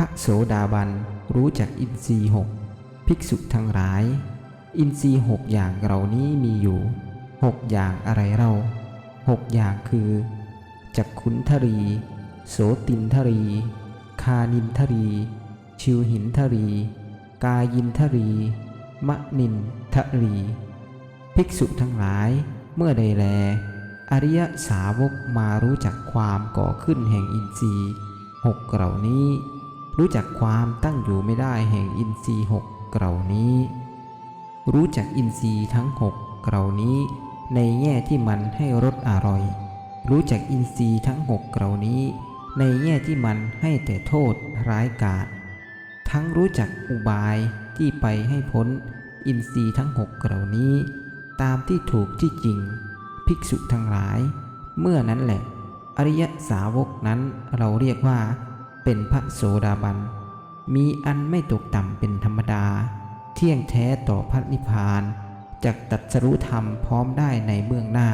พระโสดาบันรู้จักอินทรีหกภิกษุทั้งหลาย อินทรีหกอย่างเหล่านี้มีอยู่หกอย่างอะไรเราหกอย่างคือจักขุนทรี โสตินทรี คานินทรี ชิวหินทรี กายินทรีมะนินทรี ภิกษุทั้งหลาย เมื่อใดแล อริยสาวกมารู้จักความก่อขึ้นแห่งอินทรีย์หกเหล่านี้ รู้จักความตั้งอยู่ไม่ได้แห่งอินทรีย์หกเหล่านี้ รู้จักอินทรีย์ทั้งหกเหล่านี้ ในแง่ที่มันให้รสอร่อย รู้จักอินทรีย์ทั้งหกเหล่านี้ ในแง่ที่มันให้แต่โทษร้ายกาจทั้งรู้จักอุบายที่ไปให้พ้นอินทรีย์ทั้งหกเหล่านี้ ตามที่ถูกที่จริง ภิกษุทั้งหลาย เมื่อนั้นแหละ อริยสาวกนั้นเราเรียกว่า เป็นพระโสดาบัน มีอันไม่ตกต่ำเป็นธรรมดา เที่ยงแท้ต่อพระนิพพานจากตัดสรุธรรมพร้อมได้ในเบื้องหน้า